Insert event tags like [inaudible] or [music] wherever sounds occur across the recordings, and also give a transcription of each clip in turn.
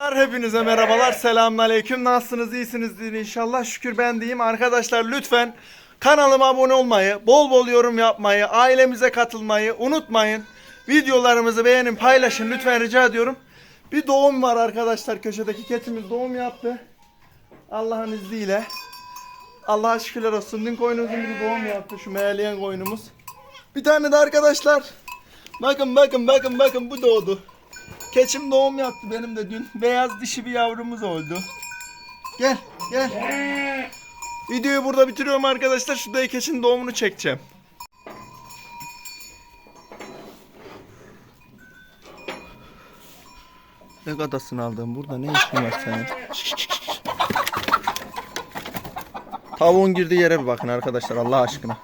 Hepinize merhabalar. Selamünaleyküm. Nasılsınız? İyisinizdir inşallah. Şükür ben deyim. Arkadaşlar lütfen kanalıma abone olmayı, bol bol yorum yapmayı, ailemize katılmayı unutmayın. Videolarımızı beğenin, paylaşın lütfen rica ediyorum. Bir doğum var arkadaşlar. Köşedeki ketimiz doğum yaptı. Allah'ın izniyle. Allah'a şükürler olsun. Dün koyunumuzun bir doğum yaptı. Şu meğerleyen koyunumuz. Bir tane de arkadaşlar. Bakın bakın bakın bakın bu doğdu. Keçim doğum yaptı benim de dün. Beyaz dişi bir yavrumuz oldu. Gel gel. Videoyu burada bitiriyorum arkadaşlar. Şu dayı keçinin doğumunu çekeceğim. Ne kadasını aldın burada? Ne işin var senin? Tavuğun girdiği yere bir bakın arkadaşlar Allah aşkına.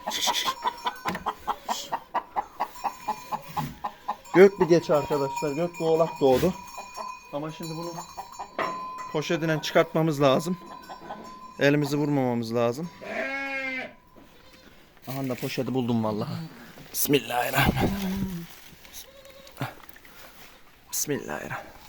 Gök bir geç arkadaşlar. Gök doğulak doğdu. Ama şimdi bunu poşetinden çıkartmamız lazım. Elimizi vurmamamız lazım. Aha da poşeti buldum vallahi. Bismillahirrahmanirrahim. Bismillahirrahmanirrahim.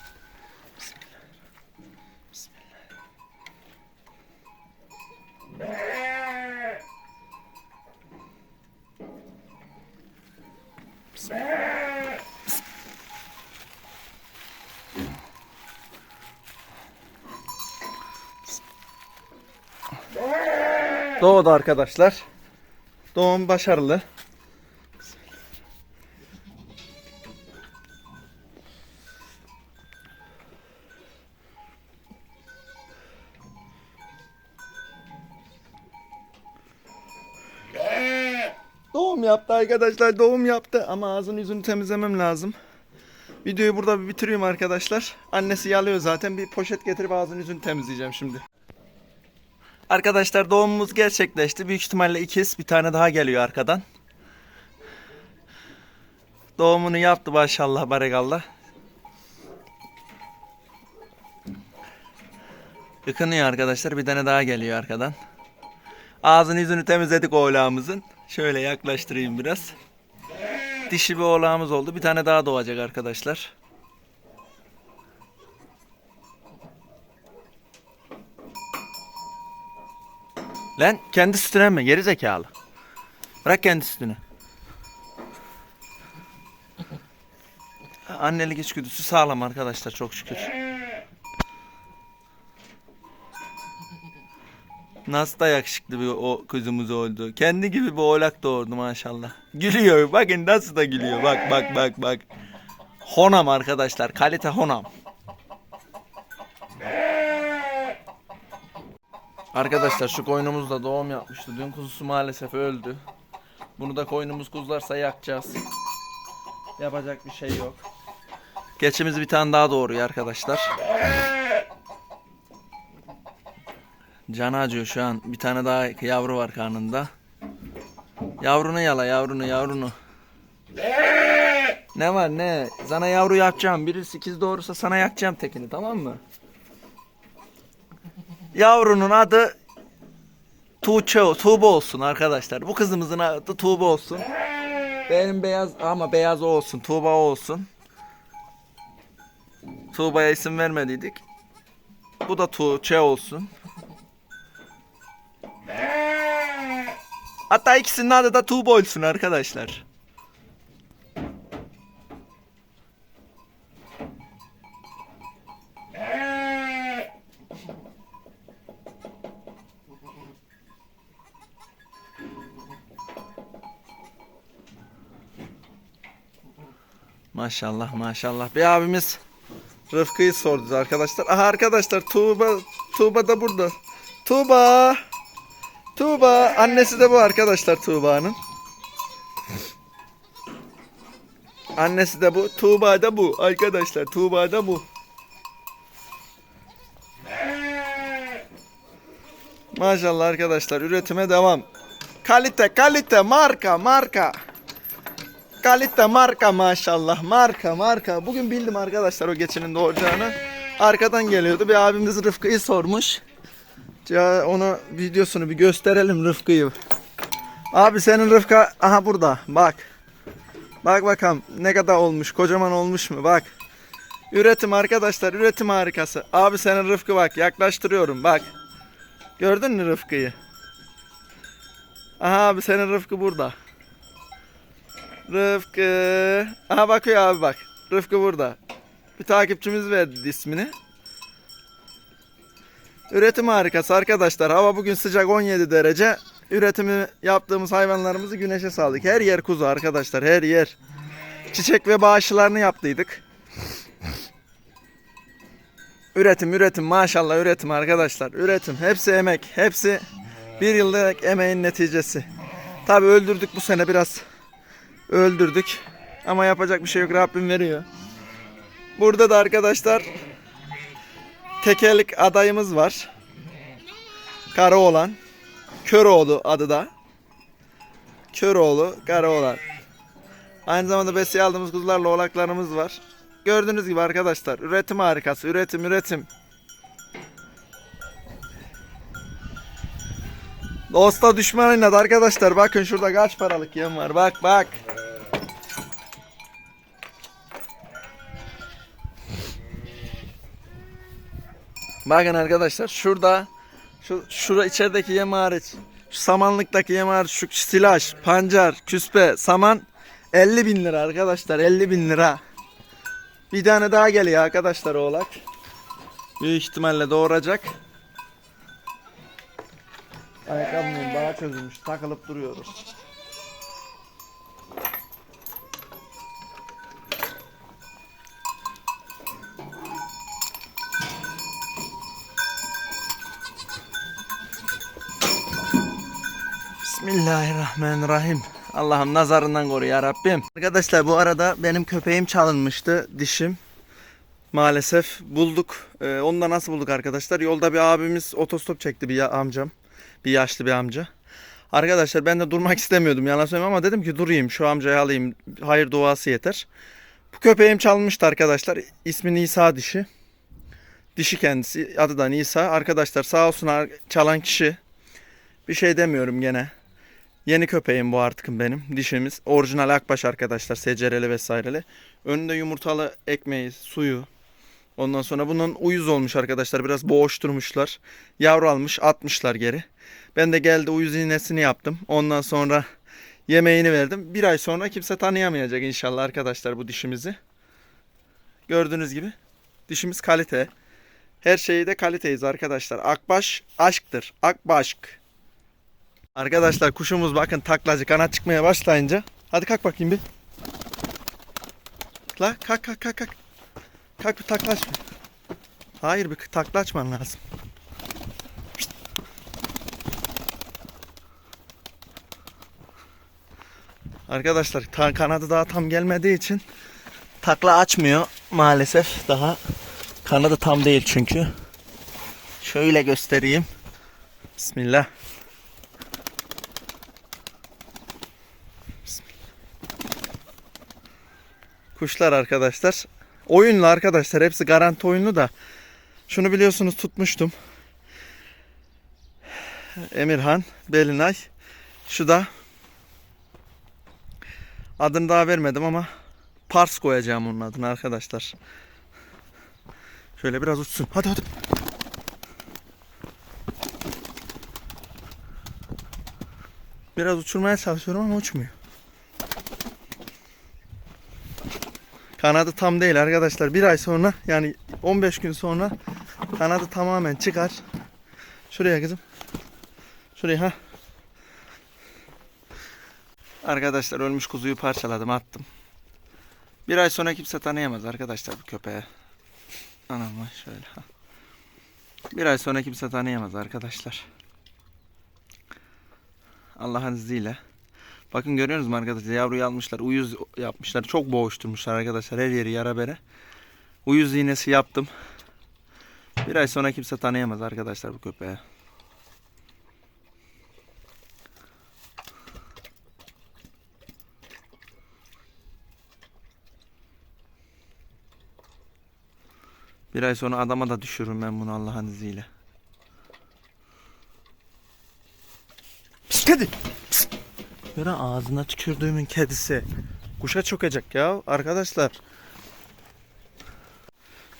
Doğdu arkadaşlar. Doğum başarılı. Doğum yaptı arkadaşlar doğum yaptı ama ağzını yüzünü temizlemem lazım. Videoyu burada bitiriyorum arkadaşlar. Annesi yalıyor zaten bir poşet getirip ağzını yüzünü temizleyeceğim şimdi. Arkadaşlar doğumumuz gerçekleşti. Büyük ihtimalle ikiz bir tane daha geliyor arkadan. Doğumunu yaptı maşallah barekallah. Yıkanıyor arkadaşlar bir tane daha geliyor arkadan. Ağzını yüzünü temizledik oğlağımızın. Şöyle yaklaştırayım biraz. Dişi bir oğlağımız oldu. Bir tane daha doğacak arkadaşlar. Lan kendi sütüne mi? Geri zekalı. Bırak kendi sütünü. Annelik içgüdüsü sağlam arkadaşlar çok şükür. Nasıl da yakışıklı bir o kızımız oldu. Kendi gibi bir oğlak doğurdu maşallah. Gülüyor. Bakın nasıl da gülüyor. Bak bak bak bak. Honam arkadaşlar. Kalite honam. Arkadaşlar şu koyunumuz da doğum yapmıştı. Dün kuzusu maalesef öldü. Bunu da koyunumuz kuzlarsa yakacağız. Yapacak bir şey yok. Keçimiz bir tane daha doğuruyor arkadaşlar. Canı acıyor şu an. Bir tane daha yavru var karnında. Yavrunu yala yavrunu yavrunu. Ne var ne? Sana yavru yapacağım. Biri sekiz doğurursa sana yakacağım tekini tamam mı? Yavrunun adı Tuğçe, Tuğba olsun arkadaşlar. Bu kızımızın adı Tuğba olsun. Benim beyaz ama beyaz o olsun. Tuğba o olsun. Tuğba'ya isim vermediydik. Bu da Tuğçe olsun. Hatta ikisinin adı da Tuğba olsun arkadaşlar. Maşallah maşallah. Bir abimiz Rıfkı'yı sordu arkadaşlar. Aha arkadaşlar Tuğba Tuğba da burada. Tuğba. Tuğba. Annesi de bu arkadaşlar Tuğba'nın. Annesi de bu. Tuğba da bu. Arkadaşlar Tuğba da bu. Maşallah arkadaşlar üretime devam. Kalite kalite marka marka. Kalite marka maşallah marka marka. Bugün bildim arkadaşlar o geçinin doğacağını. Arkadan geliyordu bir abimiz Rıfkı'yı sormuş. Ya ona videosunu bir gösterelim Rıfkı'yı. Abi senin Rıfka aha burada bak. Bak bakalım ne kadar olmuş kocaman olmuş mu bak. Üretim arkadaşlar üretim harikası. Abi senin Rıfkı bak yaklaştırıyorum bak. Gördün mü Rıfkı'yı? Aha abi senin Rıfkı burada. Rıfkı. Aha bakıyor abi bak. Rıfkı burada. Bir takipçimiz verdi ismini. Üretim harikası arkadaşlar. Hava bugün sıcak 17 derece. Üretimi yaptığımız hayvanlarımızı güneşe saldık. Her yer kuzu arkadaşlar her yer. Çiçek ve bağışlarını yaptıydık. Üretim üretim maşallah üretim arkadaşlar. Üretim hepsi emek. Hepsi bir yıllık emeğin neticesi. Tabi öldürdük bu sene biraz. Öldürdük. Ama yapacak bir şey yok Rabbim veriyor. Burada da arkadaşlar tekerlik adayımız var. Karaoğlan. Köroğlu adı da. Köroğlu, Karaoğlan. Aynı zamanda beseye aldığımız kuzularla oğlaklarımız var. Gördüğünüz gibi arkadaşlar üretim harikası. Üretim üretim. Dosta düşman oynadı arkadaşlar. Bakın şurada kaç paralık yem var. Bak bak. Bakın arkadaşlar şurada şu şura içerideki yem hariç şu samanlıktaki yem hariç şu silaj, pancar, küspe, saman 50 bin lira arkadaşlar 50 bin lira. Bir tane daha geliyor arkadaşlar oğlak. Büyük ihtimalle doğuracak. Ayakkabının bağa çözülmüş takılıp duruyoruz. Bismillahirrahmanirrahim. Allah'ım nazarından koru ya Rabbim. Arkadaşlar bu arada benim köpeğim çalınmıştı dişim. Maalesef bulduk. Ee, onu da nasıl bulduk arkadaşlar? Yolda bir abimiz otostop çekti bir amcam. Bir yaşlı bir amca. Arkadaşlar ben de durmak [laughs] istemiyordum yalan söyleyeyim ama dedim ki durayım şu amcayı alayım. Hayır duası yeter. Bu köpeğim çalınmıştı arkadaşlar. İsmi Nisa dişi. Dişi kendisi adı da Nisa. Arkadaşlar sağ olsun çalan kişi. Bir şey demiyorum gene. Yeni köpeğim bu artık benim. Dişimiz. Orijinal akbaş arkadaşlar. Secereli vesaireli. Önünde yumurtalı ekmeği, suyu. Ondan sonra bunun uyuz olmuş arkadaşlar. Biraz boğuşturmuşlar. Yavru almış atmışlar geri. Ben de geldi uyuz iğnesini yaptım. Ondan sonra yemeğini verdim. Bir ay sonra kimse tanıyamayacak inşallah arkadaşlar bu dişimizi. Gördüğünüz gibi dişimiz kalite. Her şeyi de kaliteyiz arkadaşlar. Akbaş aşktır. Akbaşk. Arkadaşlar kuşumuz bakın taklacı kanat çıkmaya başlayınca. Hadi kalk bakayım bir. La kalk kalk kalk kalk. Kalk bir taklaç bir. Hayır bir takla açman lazım. Arkadaşlar ta- kanadı daha tam gelmediği için takla açmıyor maalesef daha. Kanadı tam değil çünkü. Şöyle göstereyim. Bismillah. Kuşlar arkadaşlar. Oyunlu arkadaşlar. Hepsi garanti oyunlu da. Şunu biliyorsunuz tutmuştum. Emirhan, Belinay. Şu da adını daha vermedim ama Pars koyacağım onun adını arkadaşlar. Şöyle biraz uçsun. Hadi hadi. Biraz uçurmaya çalışıyorum ama uçmuyor. Kanadı tam değil arkadaşlar. Bir ay sonra yani 15 gün sonra kanadı tamamen çıkar. Şuraya kızım. Şuraya ha. Arkadaşlar ölmüş kuzuyu parçaladım attım. Bir ay sonra kimse tanıyamaz arkadaşlar bu köpeği. Anam vay şöyle ha. Bir ay sonra kimse tanıyamaz arkadaşlar. Allah'ın izniyle. Bakın görüyorsunuz mu arkadaşlar yavruyu almışlar uyuz yapmışlar çok boğuşturmuşlar arkadaşlar her yeri yara bere. Uyuz iğnesi yaptım. Bir ay sonra kimse tanıyamaz arkadaşlar bu köpeği. Bir ay sonra adama da düşürürüm ben bunu Allah'ın izniyle. Pişt kedi. Böyle ağzına tükürdüğümün kedisi. Kuşa çökecek ya arkadaşlar.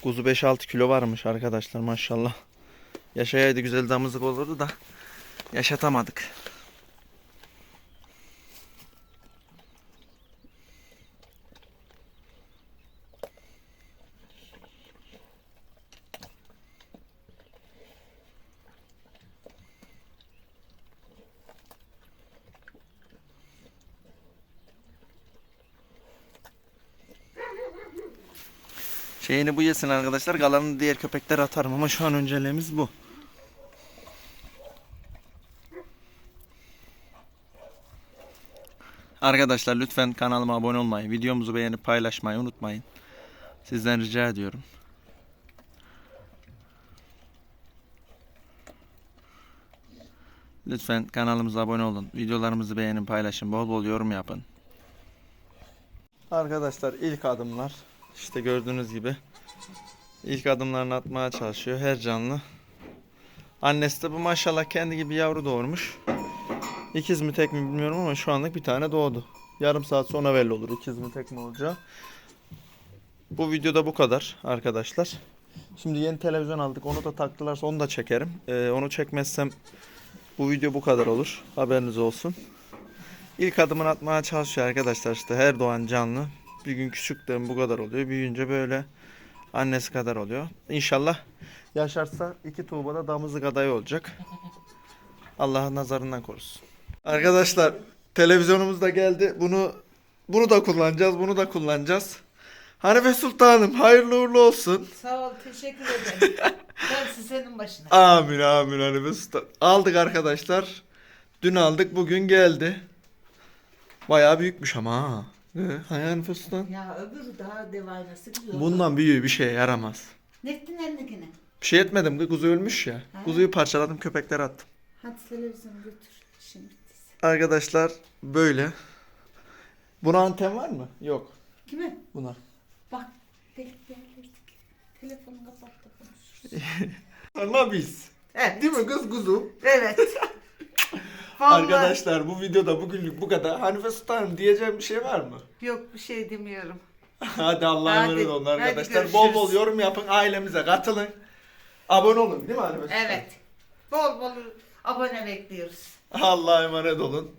Kuzu 5-6 kilo varmış arkadaşlar maşallah. Yaşayaydı güzel damızlık olurdu da yaşatamadık. Şeyini bu yesin arkadaşlar. Kalanını diğer köpekler atarım ama şu an önceliğimiz bu. Arkadaşlar lütfen kanalıma abone olmayı, videomuzu beğenip paylaşmayı unutmayın. Sizden rica ediyorum. Lütfen kanalımıza abone olun. Videolarımızı beğenin, paylaşın. Bol bol yorum yapın. Arkadaşlar ilk adımlar işte gördüğünüz gibi ilk adımlarını atmaya çalışıyor her canlı. Annesi de bu maşallah kendi gibi yavru doğurmuş. İkiz mi tek mi bilmiyorum ama şu anlık bir tane doğdu. Yarım saat sonra belli olur ikiz mi tek mi olacağı. Bu videoda bu kadar arkadaşlar. Şimdi yeni televizyon aldık. Onu da taktılarsa onu da çekerim. Ee, onu çekmezsem bu video bu kadar olur. Haberiniz olsun. İlk adımını atmaya çalışıyor arkadaşlar işte her doğan canlı. Bir gün küçüklüğüm bu kadar oluyor. Büyüyünce böyle annesi kadar oluyor. İnşallah yaşarsa iki tuğbada damızlık adayı olacak. Allah nazarından korusun. Arkadaşlar televizyonumuz da geldi. Bunu bunu da kullanacağız. Bunu da kullanacağız. Hanife Sultanım hayırlı uğurlu olsun. Sağ ol, teşekkür ederim. [laughs] Dersi senin başına. Amin amin Hanife Sultan. Aldık arkadaşlar. Dün aldık bugün geldi. Bayağı büyükmüş ama ha. Ee, Hanife Sultan? Ya öbürü daha devaynası güzel. Bundan büyüğü bir şeye yaramaz. Nettin elindekini. Bir şey etmedim kuzu ölmüş ya. Ha. Kuzuyu parçaladım köpeklere attım. Hadi televizyonu götür. Şimdi. Arkadaşlar böyle. Buna anten var mı? Yok. Kime? Buna. Bak, beklerdik. Telefonu kapattı. [laughs] Ama biz. Evet. Değil mi kız kuzu? Evet. [laughs] Vallahi Arkadaşlar bu videoda bugünlük bu kadar. Hanife Sultanım diyeceğim bir şey var mı? Yok bir şey demiyorum. [laughs] hadi Allah'a emanet olun arkadaşlar. Bol bol yorum yapın. Ailemize katılın. Abone olun değil mi Hanife Sultan? Evet. Bol bol abone bekliyoruz. Allah'a emanet olun.